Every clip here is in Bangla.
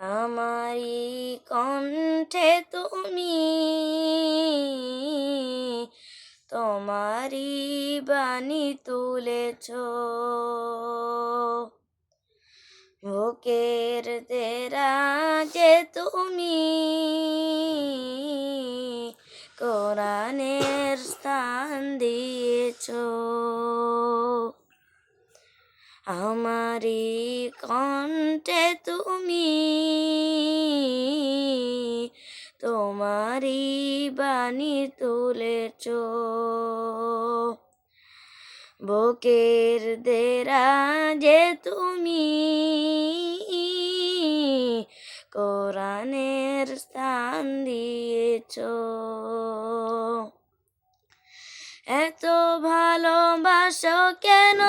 আমারি কণ্ঠে তুমি তোমারি বাণী তুলেছ। বুকের দেরাজে তুমি কোরআনের স্থান দিয়েছ। আমারি কণ্ঠে তুমি তোমারি বাণী তুলেছ। বুকের দেরাজে তুমি কোরআনের স্থান দিয়েছ। এত ভালোবাসো কেন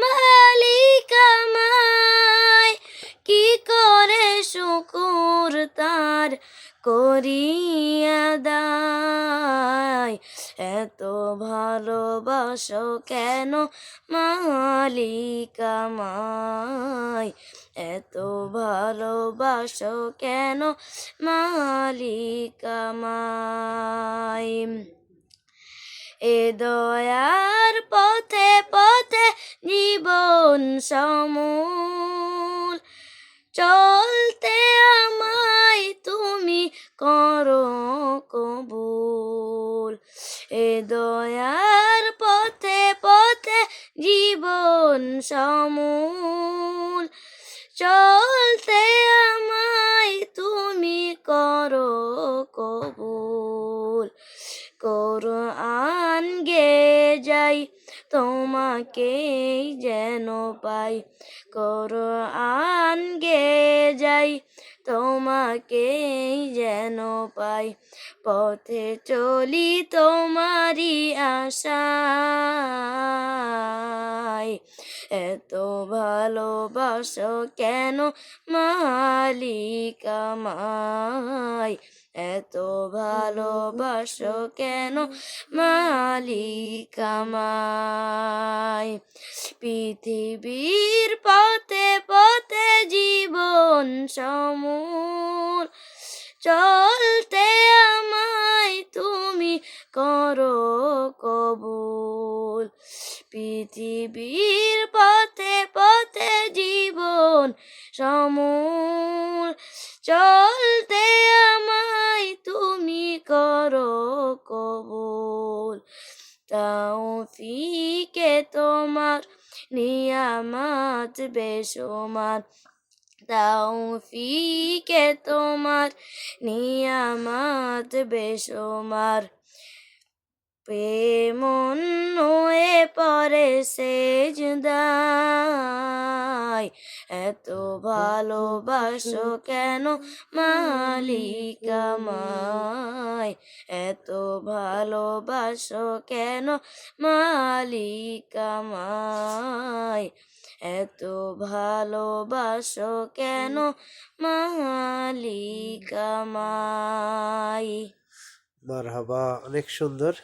মালিক আমায়, কি করে শুকুর তার করিয়া দায়? এত ভালোবাসো কেন মালিক আমায়? এত ভালোবাসো কেন মালিক আমায়? এ পথে জীবন সমূল। চলতে আমায় তুমি করো কবুল। এ দয়ার পথে পথে জীবন সমূল। চলতে আমায় তুমি করো কবুল। কোরআন তোমাকেই যেন পাই। কোরআন গে যাই, তোমাকেই যেন পাই। পথে চলি তোমারই আশায়। এত ভালোবাসো কেন মালিক? আমায় এত ভালোবাসো কেন? মালিক আমায় পৃথিবীর পথে পথে জীবন সমূল। চলতে আমায় তুমি করো কবুল। পৃথিবীর পথে পথে জীবন সমূল। চলতে আমায় তুমি করো কবুল। তাও ফিকে তোমার নিয়ামত তাও ফিকে তোমার নিয়ামত বেসমার প্রেমন নয়ে পরে সেজদায় এত ভালোবাসো কেন মালিক আমায়? এত ভালোবাসো কেন মালিক আমায়? এত ভালোবাসো কেন মালিক আমায়? মারহাবা অনেক সুন্দর।